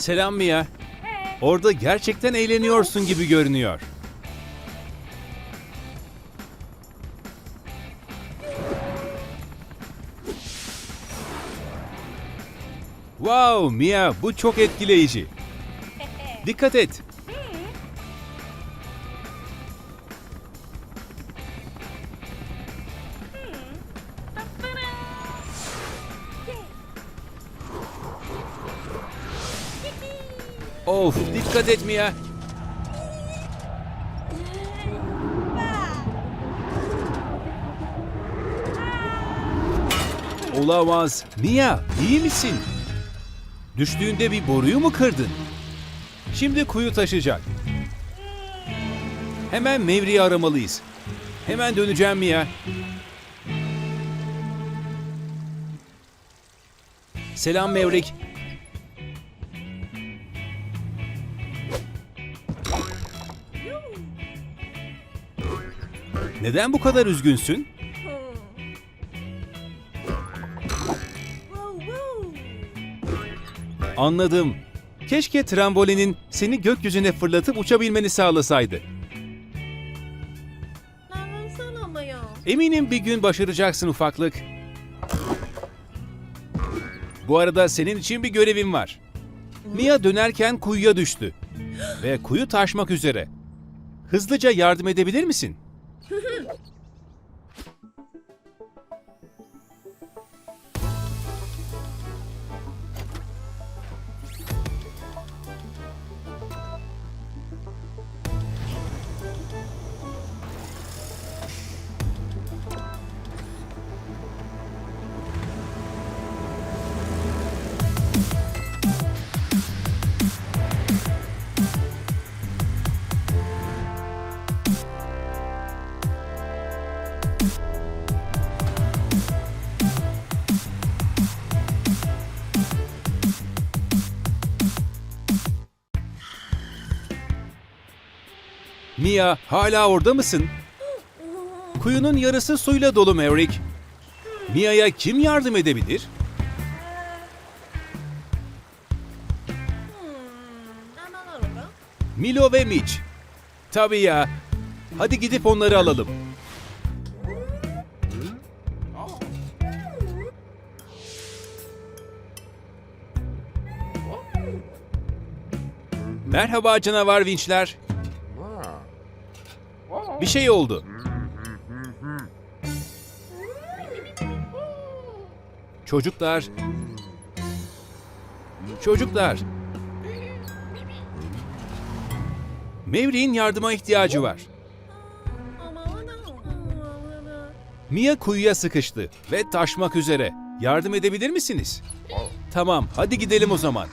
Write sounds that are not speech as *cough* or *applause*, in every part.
Selam Mia. Orada gerçekten eğleniyorsun gibi görünüyor. Wow Mia bu çok etkileyici. Dikkat et. Of dikkat et Mia. Olamaz. Mia iyi misin? Düştüğünde bir boruyu mu kırdın? Şimdi kuyu taşıyacak. Hemen Mevri'yi aramalıyız. Hemen döneceğim Mia. Selam Mevrik. Neden bu kadar üzgünsün? Anladım. Keşke trambolinin seni gökyüzüne fırlatıp uçabilmeni sağlasaydı. Eminim bir gün başaracaksın ufaklık. Bu arada senin için bir görevim var. Mia dönerken kuyuya düştü ve kuyu taşmak üzere. Hızlıca yardım edebilir misin? Mm-hmm. Mia hala orada mısın? Kuyunun yarısı suyla dolu Maverick. Mia'ya kim yardım edebilir? Milo ve Mitch. Tabii ya. Hadi gidip onları alalım. Merhaba canavar vinçler. Bir şey oldu. Çocuklar. Çocuklar. Mevri'nin yardıma ihtiyacı var. Mia kuyuya sıkıştı ve taşmak üzere. Yardım edebilir misiniz? Tamam, hadi gidelim o zaman.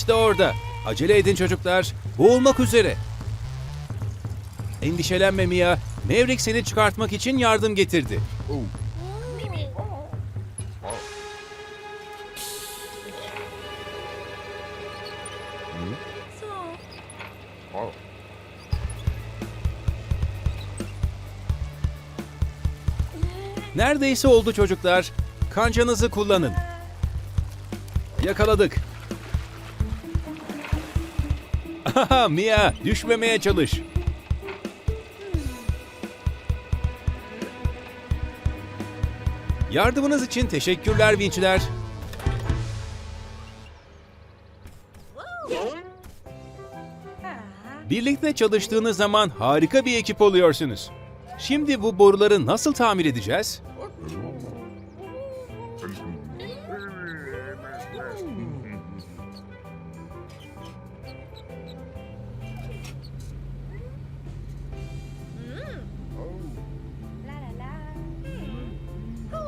İşte orada. Acele edin çocuklar. Boğulmak üzere. Endişelenme Mia. Maverick seni çıkartmak için yardım getirdi. 서. Neredeyse oldu çocuklar. Kancanızı kullanın. Yakaladık. *laughs* Mia, düşmemeye çalış. Yardımınız için teşekkürler vinçler. Birlikte çalıştığınız zaman harika bir ekip oluyorsunuz. Şimdi bu boruları nasıl tamir edeceğiz?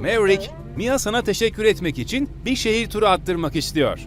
Maverick, Mia sana teşekkür etmek için bir şehir turu attırmak istiyor.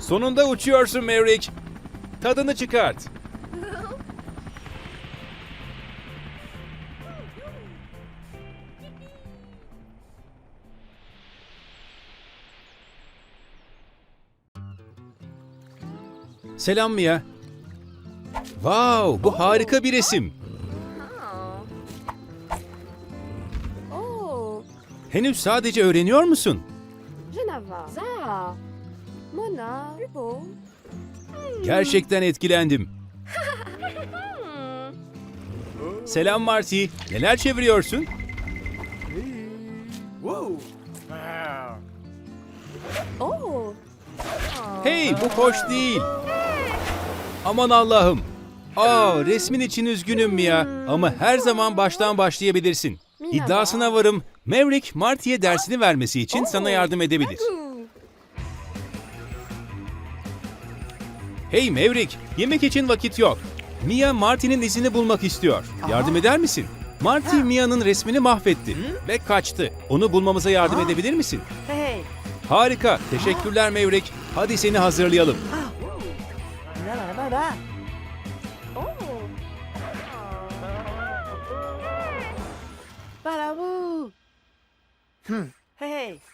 Sonunda uçuyorsun Maverick. Tadını çıkart. Selam Mia. Wow, bu harika bir resim. Henüz sadece öğreniyor musun? Genava. Za. Mona. Hugo. Gerçekten etkilendim. *laughs* Selam Marty. Neler çeviriyorsun? Oh. Hey, bu hoş değil. Aman Allah'ım. Aa, resmin için üzgünüm Mia. Ama her zaman baştan başlayabilirsin. İddiasına varım. Maverick, Marty'ye dersini vermesi için sana yardım edebilir. Hey Maverick, yemek için vakit yok. Mia Marty'nin izini bulmak istiyor. Yardım eder misin? Marty Mia'nın resmini mahvetti ve kaçtı. Onu bulmamıza yardım edebilir misin? Harika. Teşekkürler Maverick. Hadi seni hazırlayalım. la la 哼嘿嘿。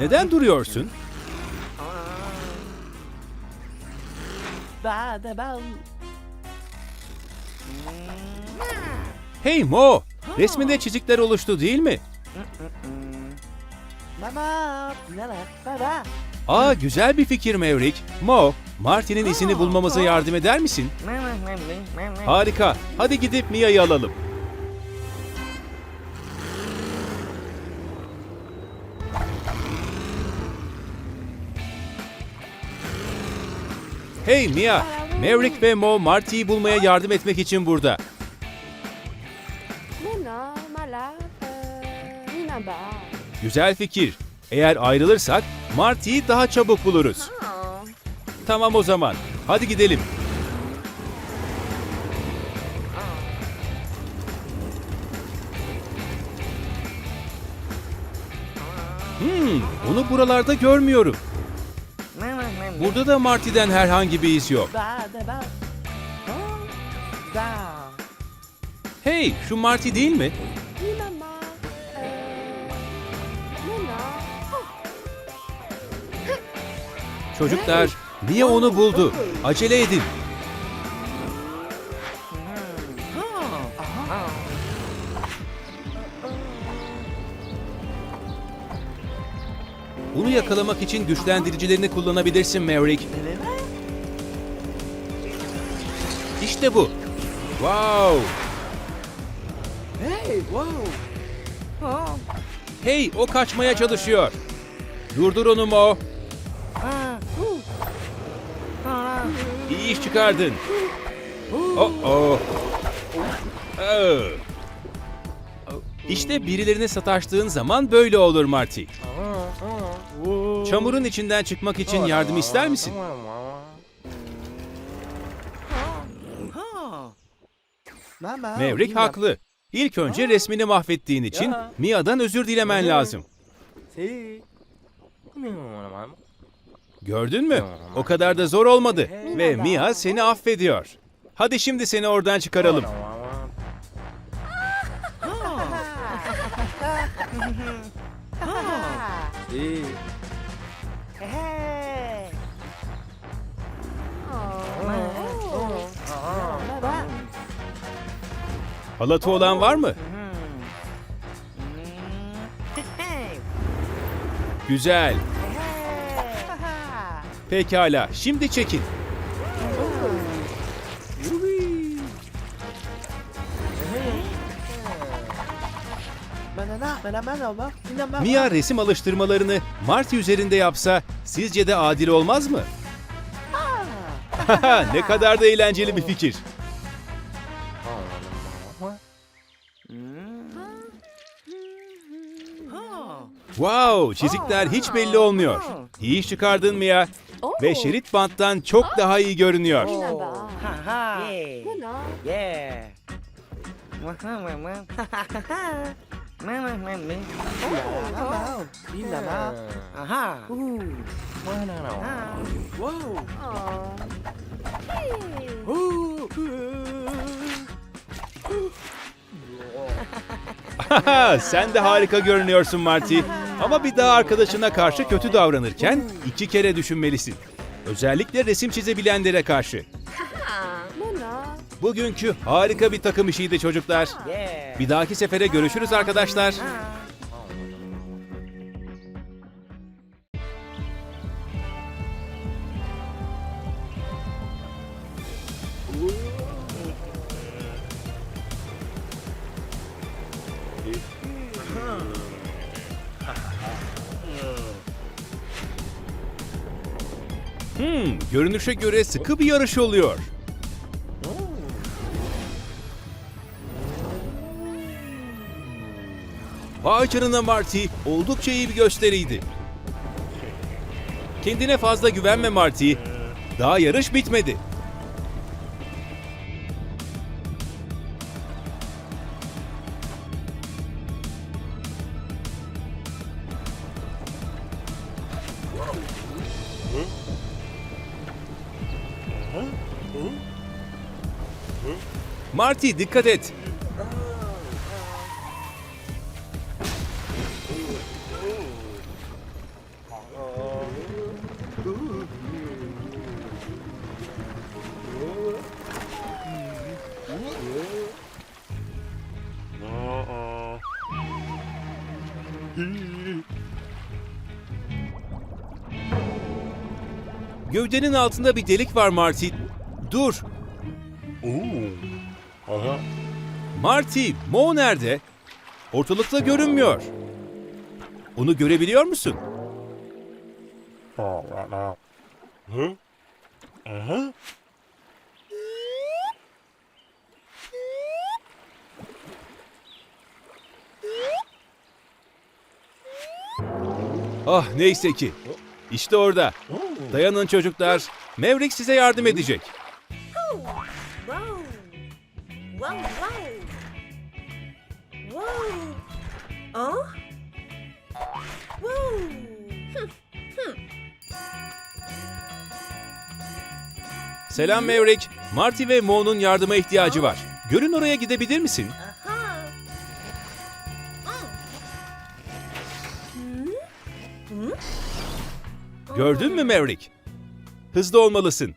Neden duruyorsun? Hey Mo, resminde çizikler oluştu değil mi? Aa güzel bir fikir Maverick. Mo, Marty'nin izini bulmamıza yardım eder misin? Harika. Hadi gidip Mia'yı alalım. Hey Mia, Maverick ve Mo Marty'yi bulmaya yardım etmek için burada. Güzel fikir. Eğer ayrılırsak Marty'yi daha çabuk buluruz. Tamam o zaman. Hadi gidelim. Hmm, onu buralarda görmüyorum. Burada da Marty'den herhangi bir iz yok. Hey, şu Marty değil mi? Çocuklar, Mia onu buldu. Acele edin. Bunu yakalamak için güçlendiricilerini kullanabilirsin Maverick. İşte bu. Wow! Hey, wow. Hey, o kaçmaya çalışıyor. Durdur onu Mo. İyi iş çıkardın. Oh oh. Oh. İşte birilerine sataştığın zaman böyle olur Marty. Çamurun içinden çıkmak için yardım ister misin? Maverick haklı. İlk önce resmini mahvettiğin için Mia'dan özür dilemen lazım. Gördün mü? O kadar da zor olmadı. Ve Mia seni affediyor. Hadi şimdi seni oradan çıkaralım. *laughs* Halatı olan var mı? Güzel. Pekala. Şimdi çekin. Mia resim alıştırmalarını Marty üzerinde yapsa sizce de adil olmaz mı? *laughs* *laughs* ne kadar da eğlenceli bir fikir. Wow, çizikler hiç belli olmuyor. İyi iş çıkardın mı ya? Ve şerit banttan çok daha iyi görünüyor. Oh. Ah. Oh. Sen de harika görünüyorsun Marty. *laughs* Ama bir daha arkadaşına karşı kötü davranırken iki kere düşünmelisin. Özellikle resim çizebilenlere karşı. Bugünkü harika bir takım işiydi çocuklar. Bir dahaki sefere görüşürüz arkadaşlar. Görünüşe göre sıkı bir yarış oluyor. Vay canına Marty, oldukça iyi bir gösteriydi. Kendine fazla güvenme Marty. Daha yarış bitmedi. Marty dikkat et. Gövdenin altında bir delik var Marty. Dur. Marty, Mo nerede? Ortalıkta görünmüyor. Onu görebiliyor musun? Ah neyse ki. İşte orada. Dayanın çocuklar. Maverick size yardım edecek. Selam Maverick. Marty ve Mo'nun yardıma ihtiyacı var. Görün oraya gidebilir misin? Gördün mü Maverick? Hızlı olmalısın.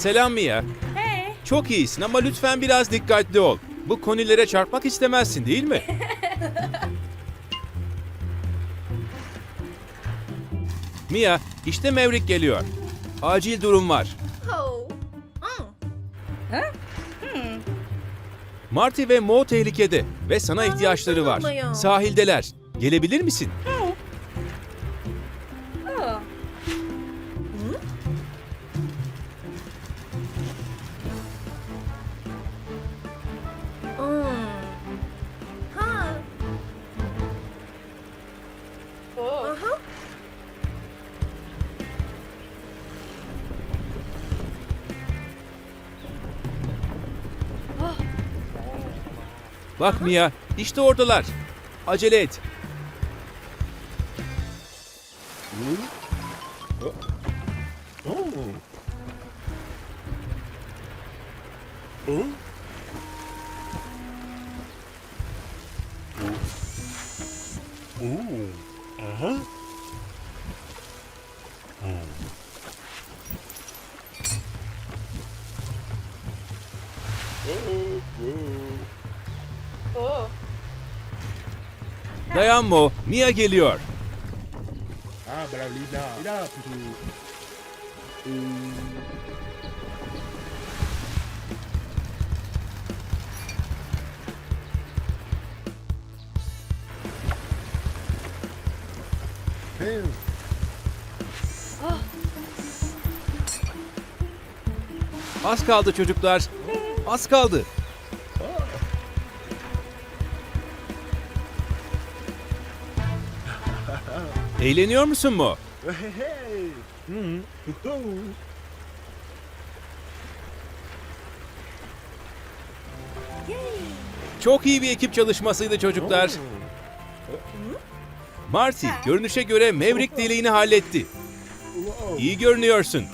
Selam Mia. Hey. Çok iyisin ama lütfen biraz dikkatli ol. Bu konilere çarpmak istemezsin değil mi? *laughs* Mia, işte Maverick geliyor. Acil durum var. Oh. Oh. Marty ve Mo tehlikede ve sana ihtiyaçları var. Sahildeler. Gelebilir misin? Hmm. Bak Mia, işte oradalar. Acele et. Aha. Oh, oh. Dayan Mo, Mia geliyor. Ah, Az kaldı çocuklar. Az kaldı. Eğleniyor musun. Oh. Çok iyi bir ekip çalışmasıydı çocuklar. Marty, görünüşe göre Maverick deliğini halletti. İyi görünüyorsun.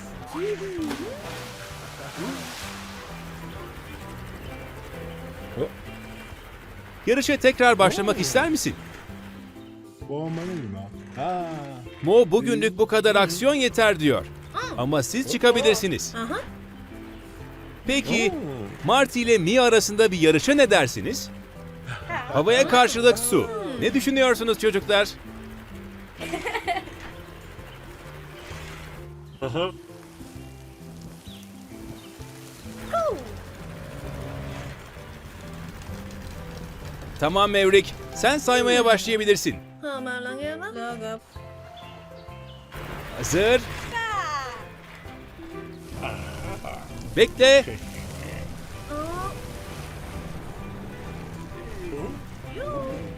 Yarışa tekrar başlamak ister misin? Mo bugünlük bu kadar aksiyon yeter diyor. Ama siz çıkabilirsiniz. Peki Marty ile Mia arasında bir yarışa ne dersiniz? Havaya karşılık su. Ne düşünüyorsunuz çocuklar? Tamam Maverick, sen saymaya başlayabilirsin. Hazır. Bekle.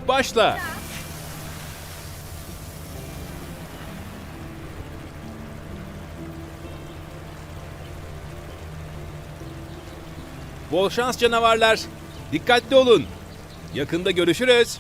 Başla. Bol şans canavarlar. Dikkatli olun. Yakında görüşürüz.